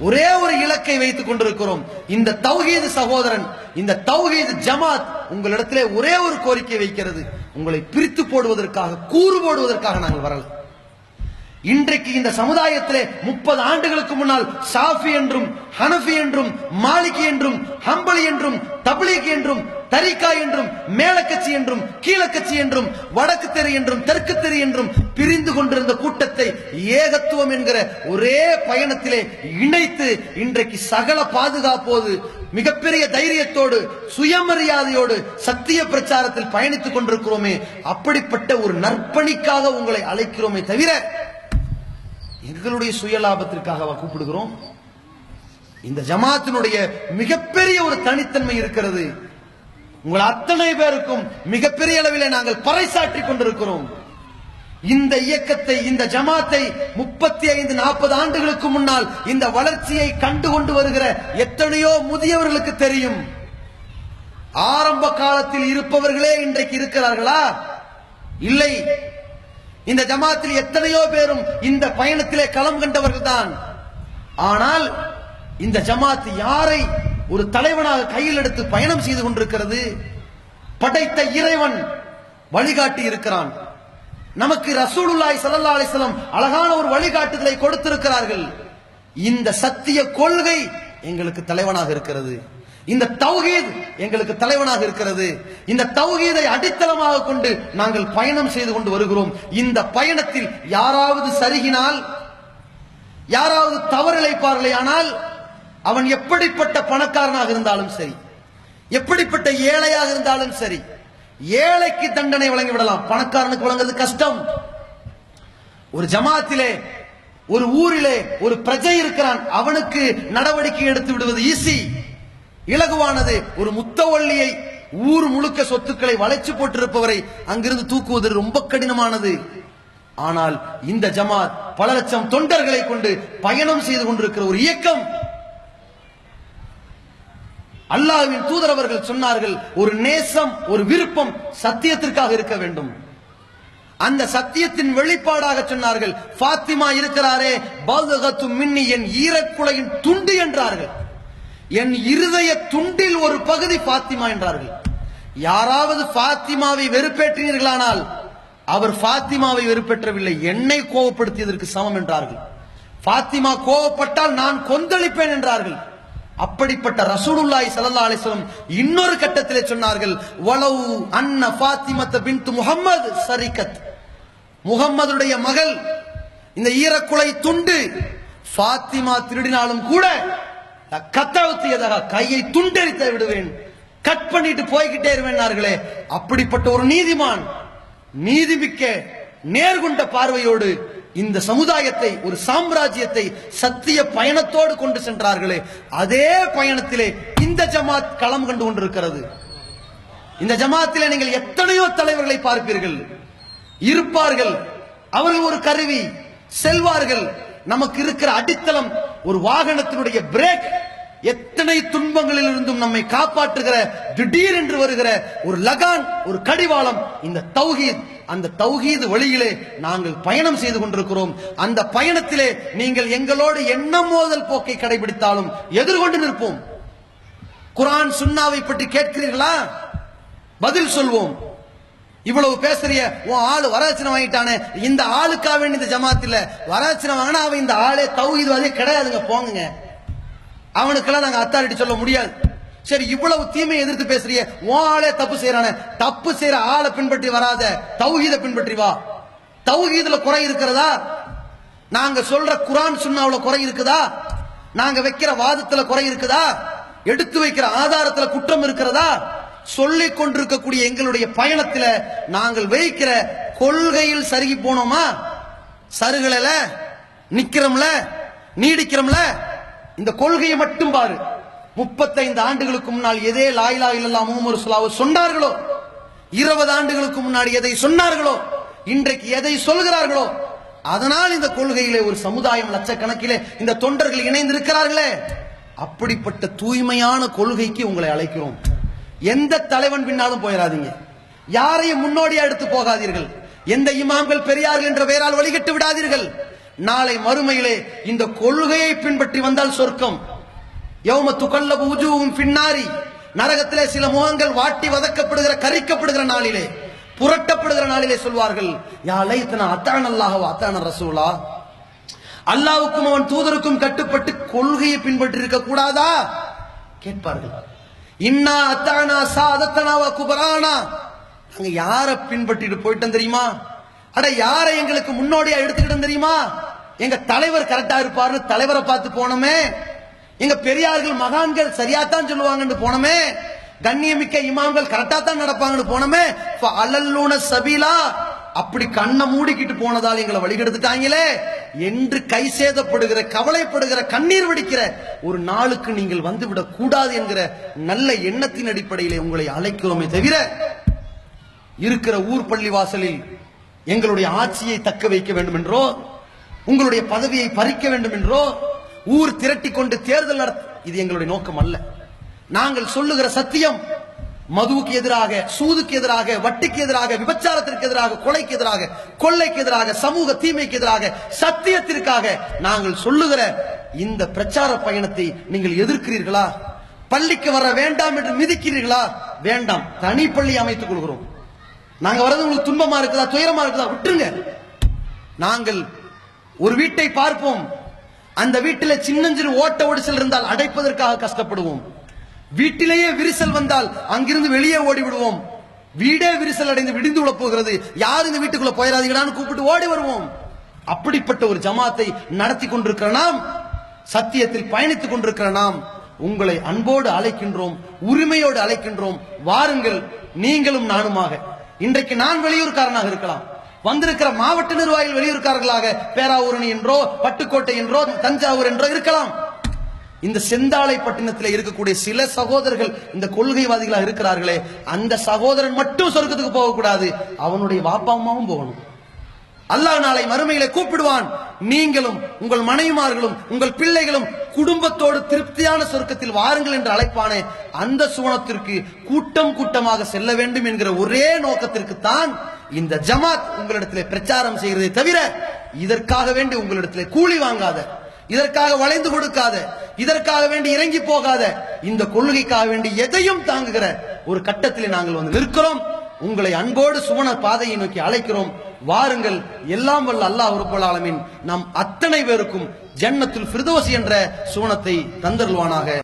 ஒரே ஒரு இலக்கை வைத்துக் கொண்டிருக்கிறோம். இந்த தௌஹீது சகோதரன் இந்த தௌஹீது ஜமாத் உங்களிடத்திலே ஒரே ஒரு கோரிக்கை வைக்கிறது. உங்களை பிரித்து போடுவதற்காக கூறு போடுவதற்காக நாங்கள் வரல. இன்றைக்கு இந்த சமுதாயத்திலே முப்பது ஆண்டுகளுக்கு முன்னால் ஷாஃபி என்றும் ஹனஃபி என்றும் மாலிகி என்றும் ஹம்பலி என்றும் தபிலிக் என்றும் தரிகா என்றும் மேலக்கட்சி என்றும் கீழக்கட்சி என்றும் வடக்கு தெரு என்றும் தெற்கு தெரு என்றும் பிரிந்து கொண்டிருந்த கூட்டத்தை ஏகத்துவம் என்கிற ஒரே பயணத்திலே இணைத்து இன்றைக்கு சகல பாதுகாப்போது மிகப்பெரிய தைரியத்தோடு சுயமரியாதையோடு சத்திய பிரச்சாரத்தில் பயணித்துக் கொண்டிருக்கிறோமே. அப்படிப்பட்ட ஒரு நற்பணிக்காக உங்களை அழைக்கிறோமே தவிர எங்களுடைய சுயலாபத்திற்காக கூப்பிடுகிறோம்? இந்த ஜமாத்தினுடைய மிகப்பெரிய ஒரு தனித்தன்மை இருக்கிறது. உங்கள் அத்தனை பேருக்கும் மிகப்பெரிய அளவில் நாங்கள் பறைசாற்றிக் கொண்டிருக்கிறோம். இந்த இயக்கத்தை இந்த ஜமாத்தை முப்பத்தி ஐந்து நாற்பது ஆண்டுகளுக்கு முன்னால் இந்த வளர்ச்சியை கண்டு கொண்டு வருகிற எத்தனையோ முதியவர்களுக்கு தெரியும். ஆரம்ப காலத்தில் இருப்பவர்களே இன்றைக்கு இருக்கிறார்களா? இல்லை. இந்த ஜமாத்தில் எத்தனையோ பேரும் இந்த பயணத்திலே களம் கண்டவர்கள் தான் ஆனால் இந்த ஜமாத் யாரை ஒரு தலைவனாக கையில் எடுத்து பயணம் செய்து கொண்டிருக்கிறது. படைத்த இறைவன் வழிகாட்டி இருக்கிறான். நமக்கு ரசூலுல்லாய் சல்லா அலைஹி அழகான ஒரு வழிகாட்டுதலை கொடுத்திருக்கிறார்கள். இந்த சத்திய கொள்கை எங்களுக்கு தலைவனாக இருக்கிறது. இந்த தௌஹீத் எங்களுக்கு தலைவனாக இருக்கிறது. இந்த தௌஹீதை அடித்தளமாக கொண்டு நாங்கள் பயணம் செய்து கொண்டு வருகிறோம். இந்த பயணத்தில் யாராவது சருகினால் யாராவது தவறிழைப்பார்களே ஆனால் அவன் எப்படிப்பட்ட பணக்காரனாக இருந்தாலும் சரி எப்படிப்பட்ட ஏழையாக இருந்தாலும் சரி ஏழைக்கு தண்டனை வழங்கி விடலாம். பணக்காரனுக்கு வழங்குறது கஷ்டம். ஒரு ஜமாத்திலே ஒரு ஊரிலே ஒரு பிரஜை இருக்கிறான். அவனுக்கு நடவடிக்கை எடுத்து விடுவது ஈஸி இலகுவானது ஒரு முத்தவள்ளியை ஊர் முழுக்க சொத்துக்களை வளைச்சு போட்டிருப்பவரை அங்கிருந்து தூக்குவது ரொம்ப கடினமானது. ஆனால் இந்த ஜமாத் பல லட்சம் தொண்டர்களை கொண்டு பயணம் செய்து கொண்டிருக்கிற ஒரு இயக்கம். அல்லாஹ்வின் தூதர் அவர்கள் சொன்னார்கள் ஒரு நேசம் ஒரு விருப்பம் சத்தியத்திற்காக இருக்க வேண்டும். அந்த சத்தியத்தின் வெளிப்பாடாக சொன்னார்கள் ஃபாத்திமா இருக்கிறாரே பௌதகத்து மின்னி என் ஈரக்குலையின் துண்டு என்றார்கள். என் இருதய துண்டில் ஒரு பகுதி பாத்திமா என்றார்கள். யாராவது ஃபாத்திமாவை வெறுப்பேற்றினீர்களானால் அவர் ஃபாத்திமாவை வெறுப்பேற்றவில்லை என்னை கோவப்படுத்தியதற்கு சமம் என்றார்கள். ஃபாத்திமா கோவப்பட்டால் நான் கொந்தளிப்பேன் என்றார்கள். அப்படிப்பட்ட ரசூலுல்லாய் சல்லா அலிஸ்லம் இன்னொரு கட்டத்திலே சொன்னார்கள் வலவு அன்ன ஃபாத்திமத்த பின்த் முஹம்மது சரிகத் முகம்மதுடைய மகள் இந்த ஈரக்குலை துண்டு ஃபாத்திமா திருடினாலும் கூட கத்தவுத்தியதாக கையை துண்டெரித்து விடுவேன் கட் பண்ணிட்டு போய்கிட்டே இருவேன்னார்களே. அப்படிப்பட்ட ஒரு நீதிமான் நீதிமிக்க நேர்கொண்ட பார்வையோடு இந்த சமுதாயத்தை ஒரு சாம்ராஜ்யத்தை சத்திய பயணத்தோடு கொண்டு சென்றார்களே அதே பயணத்திலே இந்த ஜமாத் களம் கண்டு கொண்டிருக்கிறது. இந்த ஜமாத்திலே நீங்கள் எத்தனையோ தலைவர்களை பார்ப்பீர்கள். இருப்பார்கள். அவர்கள் ஒரு கருவி. செல்வார்கள். நமக்கு இருக்கிற அடித்தளம் ஒரு வாகனத்தினுடைய பிரேக். எத்தனை துன்பங்களில் இருந்தும் நம்மை காப்பாற்றுகிற திடீர் என்று வருகிற ஒரு லகான் ஒரு கடிவாளம் இந்த தௌஹீத். அந்த தௌஹீது வழியிலே நாங்கள் பயணம் செய்து கொண்டிருக்கிறோம். அந்த பயணத்திலே நீங்கள் எங்களோடு என்ன மோதல் போக்கை கடைபிடித்தாலும் எதிர்கொண்டு நிற்போம். குரான் சுண்ணாவை பற்றி கேட்கிறீர்களா? பதில் சொல்வோம். இவ்வளவு பேசுறிய உன் ஆளு வரதட்சணை வாங்கிட்டானே இந்த ஆளுக்காக வேண்டிய இந்த ஜமாத்தில்? வரதட்சணை வாங்கினா அவன் இந்த ஆளே தௌஹீத்வாதியே கிடையாதுங்க போங்க அவனுக்கெல்லாம் நாங்க அத்தாரிட்டி சொல்ல முடியாது. சரி இவ்வளவு தீமையை எதிர்த்து பேசுறிய. உன் ஆளே தப்பு செய்யறான தப்பு செய்யற ஆளை பின்பற்றி வராத. தௌஹீத பின்பற்றி வா. தௌஹீதுல குறை இருக்கிறதா? நாங்க சொல்ற குரான் சுன்னாவுல குறை இருக்குதா? நாங்க வைக்கிற வாதத்துல குறை இருக்குதா? எடுத்து வைக்கிற ஆதாரத்துல குற்றம் இருக்கிறதா? சொல்லிக் கொண்டிருக்கக்கூடிய எங்களுடைய பயணத்துல நாங்கள் வைக்கிற கொள்கையில் சருகி போனோமா? சருகல நிக்கிறோம்ல நீடிக்கிறோம்ல? இந்த கொள்கையை மட்டும் பாரு. முப்பத்தைந்து ஆண்டுகளுக்கு முன்னால் எதே லாயிலா இல்லல்லா முகமது சுல்லாவை சொன்னார்களோ? இருபது ஆண்டுகளுக்கு முன்னாடி எதை சொன்னார்களோ? இன்றைக்கு எதை சொல்கிறார்களோ? அதனால் இந்த கொள்கையிலே ஒரு சமுதாயம் லட்சக்கணக்கிலே இந்த தொண்டர்கள் இணைந்து இருக்கிறார்களே அப்படிப்பட்ட தூய்மையான கொள்கைக்கு உங்களை அழைக்கிறோம். எந்த தலைவன் பின்னாலும் போயிடாதீங்க யாரையும் முன்னோடியா எடுத்து போகாதீர்கள். எந்த இமாம்கள் பெரியார்கள் என்ற பெயரால் வழிகட்டு விடாதீர்கள். நாளை மறுமையிலே இந்த கொள்கையை பின்பற்றி வந்தால் சொர்க்கம். யௌம துகல்லபு உஜூஹும் பின்னாரி நரகத்திலே சில முகங்கள் வாட்டி வதக்கப்படுகிற கரிக்கப்படுகிற நாளிலே புரட்டப்படுகிற நாளிலே சொல்வார்கள் யா லைத்தனா அத்தான அல்லாஹ் அத்தான ரசூலா. அல்லாவுக்கும் அவன் தூதருக்கும் கட்டுப்பட்டு கொள்கையை பின்பற்றி இருக்க கூடாதா? கேட்பார்கள். இன்னா அத்தானா சாதத்தனாவா குபரானா. நாங்க யாரை பின்பற்றிட்டு போயிட்டோம் தெரியுமா? அட யாரை எங்களுக்கு முன்னோடியா எடுத்துக்கிட்டோம் தெரியுமா? எங்க தலைவர் கரெக்டா இருப்பாருன்னு தலைவரை பார்த்து போனோமே. எங்க பெரியார்கள் மகான்கள் சரியாத்தான் சொல்லுவாங்கன்னு போனோமே. கண்ணியமிக்க இமாம்கள் கரெக்டா தான் நடப்பாங்கன்னு போனோமே. அலல்லூன சபீலா. அப்படி கண்ணை மூடிக்கிட்டு போனதால் எங்களை வழிகெடுத்துட்டாங்களே. என்று கை சேதப்படுகிற கவலைப்படுகிற கண்ணீர் வடிக்கிற ஒரு நாளுக்கு நீங்கள் வந்துவிடக் கூடாது என்கிற நல்ல எண்ணத்தின் அடிப்படையிலே உங்களை அழைக்கிறோமே தவிர இருக்கிற ஊர் பள்ளி வாசலில் எங்களுடைய ஆட்சியை தக்க வைக்க வேண்டும் என்றோ உங்களுடைய பதவியை பறிக்க வேண்டும் என்றோ ஊர் திரட்டி கொண்டு தேர்தல் நடத்த இது எங்களுடைய நோக்கம் அல்ல. நாங்கள் சொல்லுகிற சத்தியம் மதுவுக்கு எதிராக சூதுக்கு எதிராக வட்டிக்கு எதிராக விபச்சாரத்திற்கு எதிராக கொலைக்கு எதிராக கொள்ளைக்கு எதிராக சமூக தீமைக்கு எதிராக சத்தியத்திற்காக நாங்கள் சொல்லுகிற இந்த பிரச்சார பயணத்தை நீங்கள் எதிர்க்கிறீர்களா? பள்ளிக்கு வர வேண்டாம் என்று மிதிக்கிறீர்களா? வேண்டாம். தனி பள்ளி அமைத்துக் கொள்கிறோம். நாங்க வர்றது உங்களுக்கு துன்பமா இருக்குதா துயரமா இருக்குதா? விட்டுருங்க. நாங்கள் ஒரு வீட்டை பார்ப்போம். அந்த வீட்டில் சின்னஞ்சிறு ஓட்ட ஒடிசல் இருந்தால் அடைப்பதற்காக கஷ்டப்படுவோம். வீட்டிலேயே விரிசல் வந்தால் அங்கிருந்து வெளியே ஓடி விடுவோம் வீடே விரிசல் அடைந்து விடிந்து விட போகிறது. யார் இந்த வீட்டுக்குள்ள போயிடாதீங்களான்னு கூப்பிட்டு ஓடி வருவோம். அப்படிப்பட்ட ஒரு ஜமாத்தை நடத்தி கொண்டிருக்கிற நாம் சத்தியத்தில் பயணித்துக் கொண்டிருக்கிற நாம் உங்களை அன்போடு அழைக்கின்றோம் உரிமையோடு அழைக்கின்றோம். வாருங்கள் நீங்களும் நானுமாக. இன்றைக்கு நான் வெளியூர்காரனாக இருக்கலாம். வந்திருக்கிற மாவட்ட நிர்வாகிகள் வெளியூர்காரர்களாக பேராவூரணி என்றோ பட்டுக்கோட்டை என்றோ தஞ்சாவூர் என்றோ இருக்கலாம். இந்த செந்தாளை பட்டினத்தில் இருக்கக்கூடிய சில சகோதரர்கள் இந்த கொள்கைவாதிகளாக இருக்கிறார்களே அந்த சகோதரன் மட்டும் சொர்க்கத்துக்கு போகக்கூடாது அவனுடைய வாப்பா அம்மாவும் போகணும். அல்லாஹ் நாளை மறுமையில கூப்பிடுவான் நீங்களும் உங்கள் மனைவிமார்களும் உங்கள் பிள்ளைகளும் குடும்பத்தோடு திருப்தியான சொர்க்கத்தில் வாருங்கள் என்று அழைப்பானே அந்த சுவனத்திற்கு கூட்டம் கூட்டமாக செல்ல வேண்டும் என்கிற ஒரே நோக்கத்திற்கு தான் இந்த ஜமாத் உங்களிடத்தில் பிரச்சாரம் செய்கிறதை தவிர இதற்காக வேண்டி உங்களிடத்தில் கூலி வாங்காத இதற்காக வளைந்து கொடுக்காத இதற்காக வேண்டி இறங்கி போகாத இந்த கொள்கைக்காக வேண்டி எதையும் தாங்குகிற ஒரு கட்டத்தில் நாங்கள் வந்து நிற்கிறோம். உங்களை அன்போடு சுவன பாதையை நோக்கி அழைக்கிறோம். வாருங்கள் எல்லாம் வல்ல அல்லாஹ் ரப்பல் நம் அத்தனை பேருக்கும் ஜன்னத்துல் ஃபிர்தோஸ் என்ற சுவனத்தை தந்தருள்வானாக.